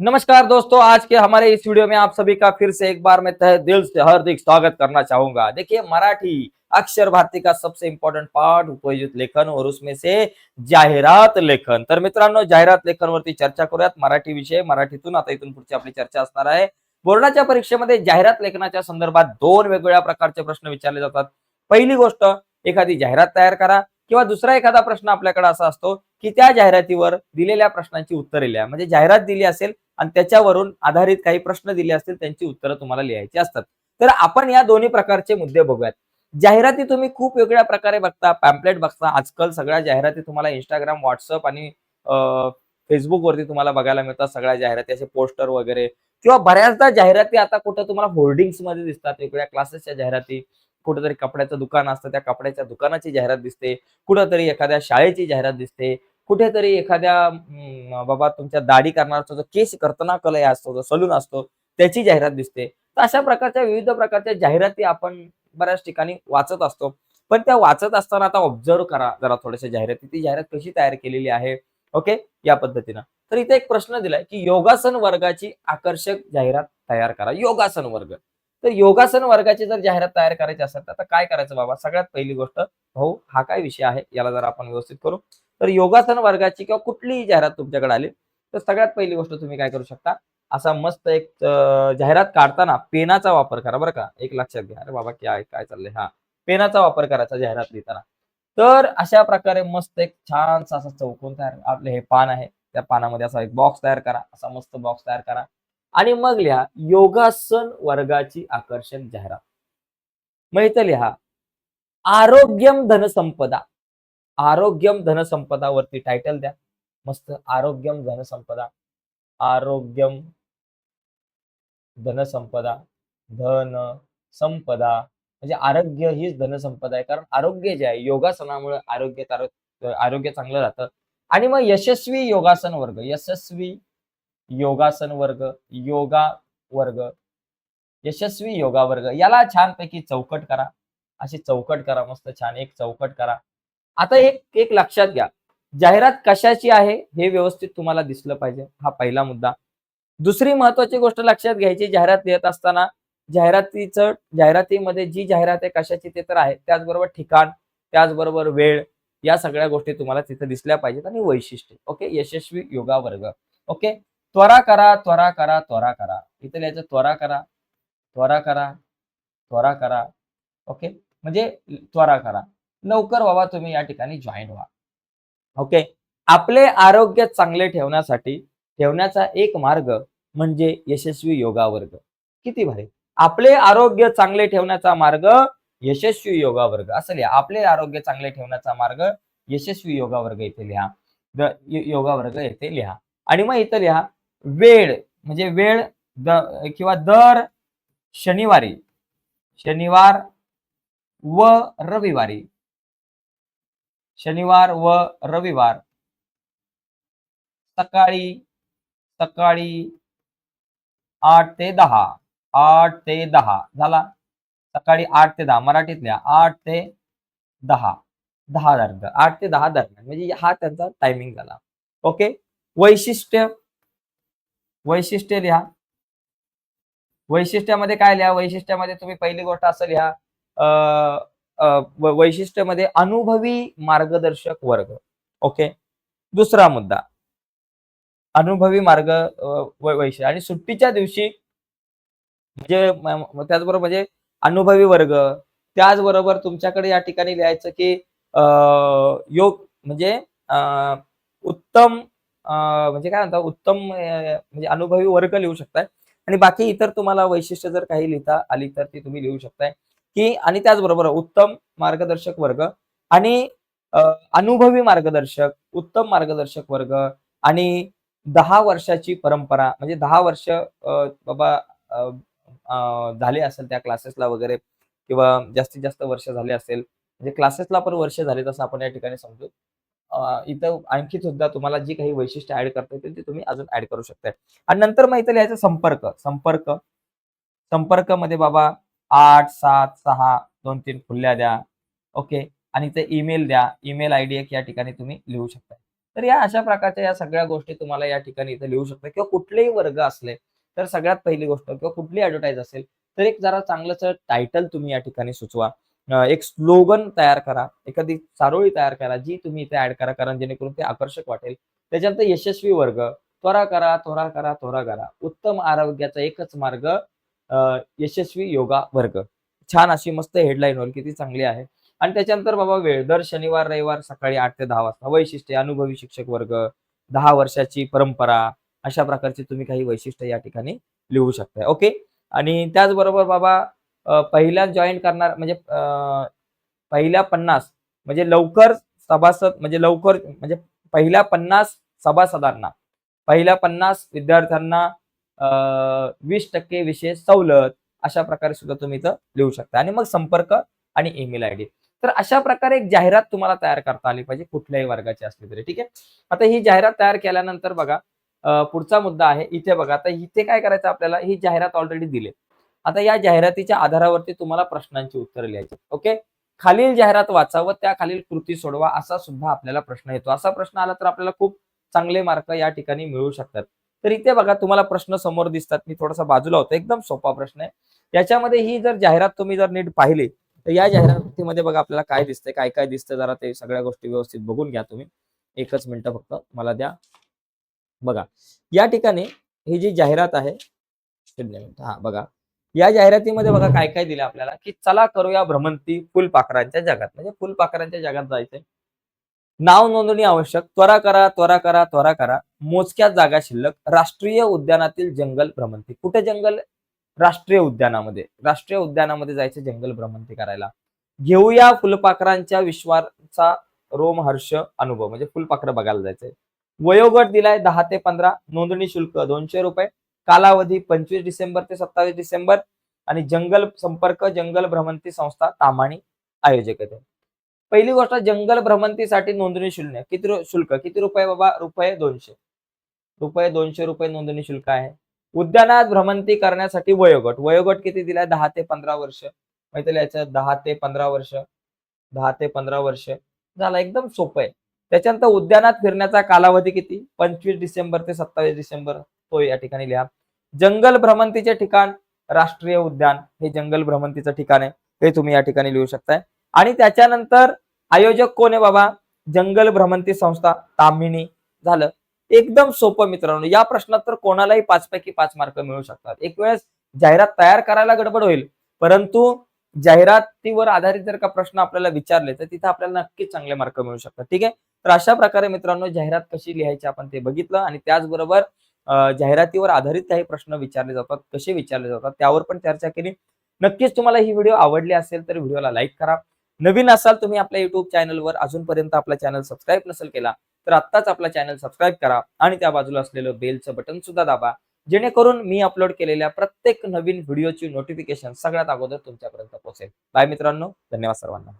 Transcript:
नमस्कार दोस्तों आज के हमारे इस वीडियो में आप सभी का फिर से एक बार मैं तहे दिल से हार्दिक स्वागत करना चाहूंगा। देखिए मराठी अक्षर भारती का सबसे इम्पॉर्टंट पार्ट उपयोजित लेखन और उसमें से जाहिरात लेखन। तर मित्रांनो जाहिरात लेखनवरती चर्चा करूयात मराठी विषय मराठीतून आता इथून पुढची आपली चर्चा असणार आहे. बोर्डाच्या परीक्षेमध्ये जाहिरात लेखनाच्या संदर्भात दोन वेगवेगळ्या प्रकारचे प्रश्न विचारले जातात. पहिली गोष्ट एखादी जाहिरात तयार करा. किंवा दुसरा एखादा प्रश्न आपल्याकडे असा असतो की त्या जाहिरातीवर दिलेल्या प्रश्नांची उत्तरे लिहा. म्हणजे जाहिरात दिली असेल आणि त्याच्यावरून आधारित काही प्रश्न दिले असतील त्यांची उत्तरं तुम्हाला लिहायची असतात. तर आपण या दोन्ही प्रकारचे मुद्दे बघूयात. जाहिराती तुम्ही खूप वेगळ्या प्रकारे बघता पॅम्पलेट बघता. आजकाल सगळ्या जाहिराती तुम्हाला इंस्टाग्राम व्हॉट्सअप आणि फेसबुक वरती तुम्हाला बघायला मिळतात सगळ्या जाहिराती. असे पोस्टर वगैरे. किंवा बऱ्याचदा जाहिराती आता कुठं तुम्हाला होर्डिंग्समध्ये दिसतात वेगवेगळ्या क्लासेसच्या जाहिराती. कुठेतरी कपड्याचं दुकान असतं त्या कपड्याच्या दुकानाची जाहिरात दिसते. कुठंतरी एखाद्या शाळेची जाहिरात दिसते. कुठेतरी एखाद्या बाबा तुमच्या दाढी करणार जो केस कर्तना कलय असतो जो सलून असतो त्याची जाहिरात दिसते. तर अशा प्रकारच्या विविध प्रकारच्या जाहिराती आपण बऱ्याच ठिकाणी वाचत असतो. पण त्या वाचत असताना आता ऑब्झर्व करा जरा थोड्याशा जाहिराती. ती जाहिरात कशी तयार केलेली आहे? ओके? या पद्धतीनं. तर इथे एक प्रश्न दिलाय की योगासन वर्गाची आकर्षक जाहिरात तयार करा. योगासन वर्ग. तर योगासन वर्गाची जर जाहिरात तयार करायची असेल तर आता काय करायचं बाबा? सगळ्यात पहिली गोष्ट भाऊ हा काय विषय आहे? याला जर आपण व्यवस्थित करू. तर योगासन वर्गाची किंवा कुठलीही जाहिरात तुमच्याकडे आली तर सगळ्यात पहिली गोष्ट तुम्ही काय करू शकता? असा मस्त एक जाहिरात काढताना पेनाचा वापर करा बरं का? एक लक्षात घ्या. अरे बाबा काय काय चाललंय? हा. पेनाचा वापर करायचा जाहिरात लिहिताना. तर अशा प्रकारे मस्त एक छानसा असा चौकोन तयार आपले हे पान आहे त्या पानामध्ये असा एक बॉक्स तयार करा. असा मस्त बॉक्स तयार करा. आणि मग लिहा योगासन वर्गाची आकर्षक जाहिरात. मग इथं लिहा आरोग्यम धनसंपदा. आरोग्यम धनसंपदा वरती टायटल द्या. मस्त आरोग्यम धनसंपदा. आरोग्यम धनसंपदा. धन संपदा म्हणजे आरोग्य हीच धनसंपदा आहे. कारण आरोग्य जे आहे योगासनामुळे आरोग्य आरोग्य चांगलं राहतं. आणि मग यशस्वी योगासन वर्ग यशस्वी योगासन वर्ग योगा वर्ग यशस्वी योगा वर्ग. याला छानपैकी चौकट करा. अशी चौकट करा मस्त छान. एक चौकट करा. आता एक एक लक्षात घ्या. जाहिरात कशाची आहे हे व्यवस्थित तुम्हाला दिसलं पाहिजे. हा पहिला मुद्दा. दुसरी महत्वाची गोष्ट लक्षात घ्यायची जाहिरात लिहित असताना जाहिरातीचं जाहिरातीमध्ये जी जाहिरात आहे कशाची ते तर आहे. त्याचबरोबर ठिकाण त्याचबरोबर वेळ या सगळ्या गोष्टी तुम्हाला तिथे दिसल्या पाहिजेत आणि वैशिष्ट्य. ओके? यशस्वी योगा वर्ग. ओके? त्वरा करा त्वरा करा त्वरा करा. इथे लिहायचं त्वरा करा त्वरा करा त्वरा करा. ओके म्हणजे त्वरा करा. लवकर बाबा तुम्ही या ठिकाणी जॉईन व्हा. ओके आपले आरोग्य चांगले ठेवण्यासाठी ठेवण्याचा एक मार्ग म्हणजे यशस्वी योगा वर्ग. किती भारी. आपले आरोग्य चांगले ठेवण्याचा मार्ग यशस्वी योगा वर्ग. असं लिहा. आपले आरोग्य चांगले ठेवण्याचा मार्ग यशस्वी योगा वर्ग इथे लिहा. योगा वर्ग येथे लिहा. आणि मग इथं लिहा वेळ म्हणजे वेळ द किंवा दर शनिवारी शनिवार व रविवारी. शनिवार व रविवार. सकाळी सकाळी आठ ते दहा आठ ते दहा झाला. सकाळी आठ ते दहा मराठीतल्या आठ ते दहा दहा दरम्यान आठ ते दहा दरम्यान म्हणजे हा त्यांचा टायमिंग झाला. ओके वैशिष्ट्य वैशिष्ट्य लिहा. वैशिष्ट्यामध्ये काय लिहा? वैशिष्ट्यामध्ये तुम्ही पहिली गोष्ट असं लिहा अं, वैशिष्ट्यामध्ये अनुभवी मार्गदर्शक वर्ग. ओके? दुसरा मुद्दा. अनुभवी मार्ग वै- वैशिष्ट्य. आणि सुट्टीच्या दिवशी म्हणजे त्याचबरोबर म्हणजे अनुभवी वर्ग. त्याचबरोबर तुमच्याकडे या ठिकाणी लिहायचं की अं, योग म्हणजे अं, उत्तम म्हणजे काय म्हणतात उत्तम म्हणजे अनुभवी वर्ग लिहू शकताय. आणि बाकी इतर तुम्हाला वैशिष्ट्य जर काही लिहिता आली तर ती तुम्ही लिहू शकताय. की आणि त्याचबरोबर उत्तम मार्गदर्शक वर्ग आणि अनुभवी मार्गदर्शक उत्तम मार्गदर्शक वर्ग आणि दहा वर्षाची परंपरा म्हणजे दहा वर्ष बाबा झाले असेल त्या क्लासेसला वगैरे किंवा जास्तीत जास्त वर्ष झाले असेल म्हणजे क्लासेसला पण वर्ष झाले तसं आपण या ठिकाणी समजू. इथं आणखी सुद्धा तुम्हाला जी काही वैशिष्ट्य ऍड करता येतील ती तुम्ही अजून ऍड करू शकताय. आणि नंतर मग इथं लिहायचं संपर्क. संपर्क. संपर्कमध्ये बाबा आठ सात सहा दोन तीन खुल्ल्या द्या. ओके? आणि ते ईमेल द्या. ईमेल आय डी एक या ठिकाणी तुम्ही लिहू शकता तर या अशा प्रकारच्या या सगळ्या गोष्टी तुम्हाला या ठिकाणी इथे लिहू शकता किंवा कुठलेही वर्ग असले तर सगळ्यात पहिली गोष्ट किंवा कुठली ऍडव्हर्टाईज असेल तर एक जरा चांगलंच टायटल तुम्ही या ठिकाणी सुचवा. एक स्लोगन तयार करा एखादी चारोळी तयार करा जी तुम्ही इथे ऍड करा कारण जेणेकरून ते आकर्षक वाटेल. त्याच्यानंतर यशस्वी वर्ग त्वरा करा त्वरा करा त्वरा करा. उत्तम आरोग्याचा एकच मार्ग यशस्वी योगा वर्ग. छान अशी मस्त हेडलाईन होईल किती चांगली आहे. आणि त्याच्यानंतर बाबा वेळ दर शनिवार रविवार सकाळी आठ ते दहा वाजता वैशिष्ट्य अनुभवी शिक्षक वर्ग दहा वर्षाची परंपरा अशा प्रकारची तुम्ही काही वैशिष्ट्य या ठिकाणी लिहू शकताय. ओके आणि त्याचबरोबर बाबा पहिला पहिल्या जॉईन करणार म्हणजे पहिल्या पन्नास म्हणजे लवकर सभासद म्हणजे लवकर म्हणजे पहिल्या पन्नास सभासदांना पहिल्या पन्नास विद्यार्थ्यांना वीस टक्के विशेष सवलत अशा प्रकारे सुद्धा तुम्ही इथं लिहू शकता. आणि मग संपर्क आणि ईमेल आय डी तर अशा प्रकारे एक जाहिरात तुम्हाला तयार करता आली पाहिजे कुठल्याही वर्गाची असली तरी ठीक आहे? आता ही जाहिरात तयार केल्यानंतर बघा पुढचा मुद्दा आहे इथे बघा आता इथे काय करायचं आपल्याला? ही जाहिरात ऑलरेडी दिली. आता या जाहिरातीच्या आधारावरती तुम्हाला प्रश्नांची उत्तरं लिहायची ओके? खालील जाहिरात वाचा व त्या खालील कृती सोडवा असा सुद्धा आपल्याला प्रश्न येतो. असा प्रश्न आला तर आपल्याला खूप चांगले मार्क या ठिकाणी मिळू शकतात. तर इथे बघा तुम्हाला प्रश्न समोर दिसतात. मी थोडासा बाजूला होतो. एकदम सोपा प्रश्न आहे. याच्यामध्ये ही जर जाहिरात तुम्ही जर नीट पाहिली तर या जाहिरातीमध्ये बघा आपल्याला काय दिसतंय काय काय दिसतं जरा ते सगळ्या गोष्टी व्यवस्थित बघून घ्या तुम्ही. एकच मिनिटं फक्त मला द्या. बघा या ठिकाणी ही जी जाहिरात आहे शून्य मिनिट हा बघा. या जाहिरातीमध्ये बघा काय काय दिलं आपल्याला की चला करूया भ्रमंती फुलपाखरांच्या जगात. म्हणजे फुलपाखरांच्या जगात जायचंय. नाव नोंदणी आवश्यक. त्वरा करा त्वरा करा त्वरा करा. मोजक्या जागा शिल्लक. राष्ट्रीय उद्यानातील जंगल भ्रमंती. कुठे जंगल? राष्ट्रीय उद्यानामध्ये. राष्ट्रीय उद्यानामध्ये जायचं जंगल भ्रमंती करायला. घेऊया फुलपाखरांच्या विश्वाचा रोमहर्ष अनुभव. म्हणजे फुलपाखरं बघायला जायचंय. वयोगट दिलाय दहा ते पंधरा. नोंदणी शुल्क दोनशे रुपये. कालावधी पंचवीस डिसेंबर ते सत्तावीस डिसेंबर आणि जंगल संपर्क जंगल भ्रमंती संस्था तामाणी आयोजक आहे पहिली गोष्ट जंगल भ्रमंतीसाठी नोंदणी शुल्क. किती शुल्क? किती रुपये बाबा? रुपये दोनशे. रुपये दोनशे रुपये नोंदणी शुल्क आहे. उद्यानात भ्रमंती करण्यासाठी वयोगट. वयोगट किती दिलाय? दहा ते पंधरा वर्ष. माहिती लिहायचं दहा ते पंधरा वर्ष. दहा ते पंधरा वर्ष. झाला एकदम सोपं आहे. त्याच्यानंतर उद्यानात फिरण्याचा कालावधी किती? पंचवीस डिसेंबर ते सत्तावीस डिसेंबर. तो या ठिकाणी लिहा. जंगल भ्रमंतीचे ठिकाण राष्ट्रीय उद्यान हे जंगल भ्रमंतीचं ठिकाण आहे. हे तुम्ही या ठिकाणी लिहू शकताय. आणि त्याच्यानंतर आयोजक कोण आहे बाबा? जंगल भ्रमंती संस्था तामिनी झालं. एकदम सोपं मित्रांनो या प्रश्नात तर कोणालाही पाच पैकी पाच मार्क मिळू शकतात. एक वेळेस जाहिरात तयार करायला गडबड होईल परंतु जाहिरातीवर आधारित जर का प्रश्न आपल्याला विचारले तर तिथे आपल्याला नक्कीच चांगले मार्क मिळू शकतात. ठीक आहे? तर अशा प्रकारे मित्रांनो जाहिरात कशी लिहायची आपण ते बघितलं आणि त्याचबरोबर जाहिरातीवर आधारित काही प्रश्न विचारले जातात कसे विचारले जातात त्यावर पण चर्चा केली. नक्कीच तुम्हाला ही व्हिडिओ आवडली असेल तर व्हिडिओला लाईक करा. नवीन असाल तुम्ही आपल्या युट्यूब चॅनलवर अजूनपर्यंत आपला चॅनल सबस्क्राईब नसेल केला तर आत्ताच आपला चॅनल सबस्क्राईब करा आणि त्या बाजूला असलेलं बेलचं बटन सुद्धा दाबा. जेणेकरून मी अपलोड केलेल्या प्रत्येक नवीन व्हिडिओची नोटिफिकेशन सगळ्यात अगोदर तुमच्यापर्यंत पोहोचेल. बाय मित्रांनो धन्यवाद सर्वांना.